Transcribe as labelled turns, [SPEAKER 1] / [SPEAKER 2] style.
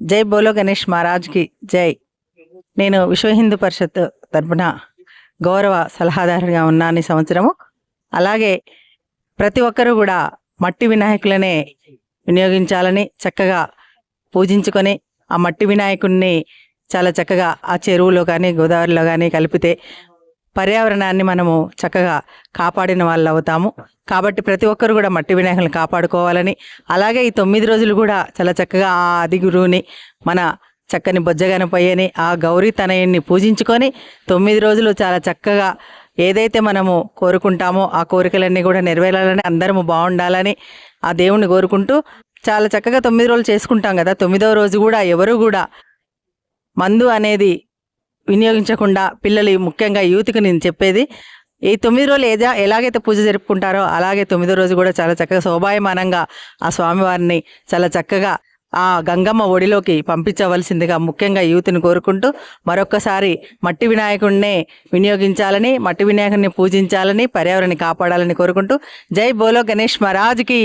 [SPEAKER 1] జై బోలో గణేష్ మహారాజ్కి జై. నేను విశ్వ హిందూ పరిషత్ తరపున గౌరవ సలహాదారుగా ఉన్నాను ఈ సంవత్సరము. అలాగే ప్రతి ఒక్కరూ కూడా మట్టి వినాయకులనే వినియోగించాలని చక్కగా పూజించుకొని ఆ మట్టి వినాయకుడిని చాలా చక్కగా ఆ చెరువులో కానీ గోదావరిలో కానీ కలిపితే పర్యావరణాన్ని మనము చక్కగా కాపాడిన వాళ్ళు అవుతాము. కాబట్టి ప్రతి ఒక్కరు కూడా మట్టి వినాయకులను కాపాడుకోవాలని అలాగే ఈ తొమ్మిది రోజులు కూడా చాలా చక్కగా ఆ ఆది గురువుని మన చక్కని బొజ్జగనపయ్యని ఆ గౌరీ తనయుణ్ణి పూజించుకొని తొమ్మిది రోజులు చాలా చక్కగా ఏదైతే మనము కోరుకుంటామో ఆ కోరికలన్నీ కూడా నెరవేరాలని అందరము బాగుండాలని ఆ దేవుణ్ణి కోరుకుంటూ చాలా చక్కగా తొమ్మిది రోజులు చేసుకుంటాం కదా. తొమ్మిదవ రోజు కూడా ఎవరు కూడా మందు అనేది వినియోగించకుండా పిల్లలు ముఖ్యంగా యూత్కి నేను చెప్పేది ఈ తొమ్మిది రోజులు ఏదా ఎలాగైతే పూజ జరుపుకుంటారో అలాగే తొమ్మిదో రోజు కూడా చాలా చక్కగా శోభాయమానంగా ఆ స్వామివారిని చాలా చక్కగా ఆ గంగమ్మ ఒడిలోకి పంపించవలసిందిగా ముఖ్యంగా యూత్ని కోరుకుంటూ మరొక్కసారి మట్టి వినాయకుడినే వినియోగించాలని మట్టి వినాయకుడిని పూజించాలని పర్యావరణాన్ని కాపాడాలని కోరుకుంటూ జై బోలో గణేష్ మహారాజ్కి